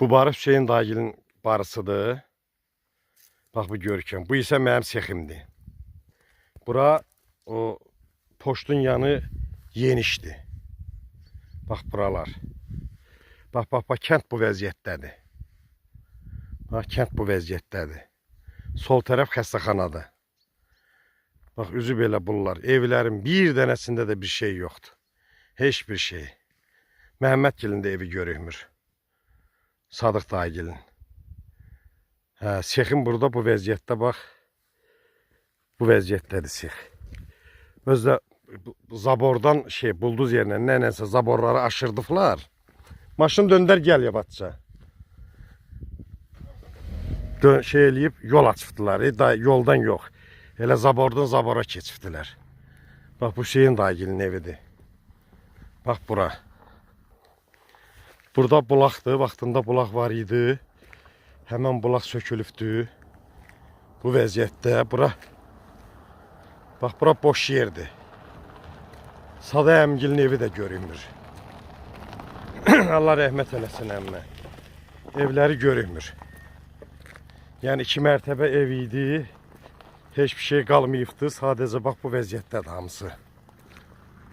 Bu barı Hüseyin dayının barısıdır. Bax bu görkəm. Bu isə mənim seximdir. Bura o poçtun yanı yenişdir. Bax buralar. Bax bax bax kənd bu vəziyyətdədir. Bax kənd bu vəziyyətdədir. Sol tərəf xəstəxanadır. Bax üzü belə bunlar. Evlərin bir dənəsində də bir şey yoxdur. Heç bir şey. Məhəmmədgilin də evi dayıgilin. Hə, sexin burada bu vəziyyətdə bax. Bu vəziyyətdədir sex. Bu zabordan şey bulduz yerinə nə nəsə zaborları aşırdıflar. Maşın döndər gəl yabatca. Dön, şey eləyib yol açıbdılar. E, da, yoldan yox. Elə zabordan zabora keçibdilər. Bax bu şeyin dayıgilin evidir. Bax bura. Burada bulaqdır. Vaxtında bulaq var idi. Həmən bulaq sökülübdü. Bu vəziyyətdə bura Bax bura boş yerdir. Sada əmgilin evi də görünmür. Allah rəhmət eləsin əmmə. Evləri görünmür. Yəni iki mərtəbə ev idi. Heç bir şey qalmayıbdı. Sadəcə bax bu vəziyyətdədir hamısı.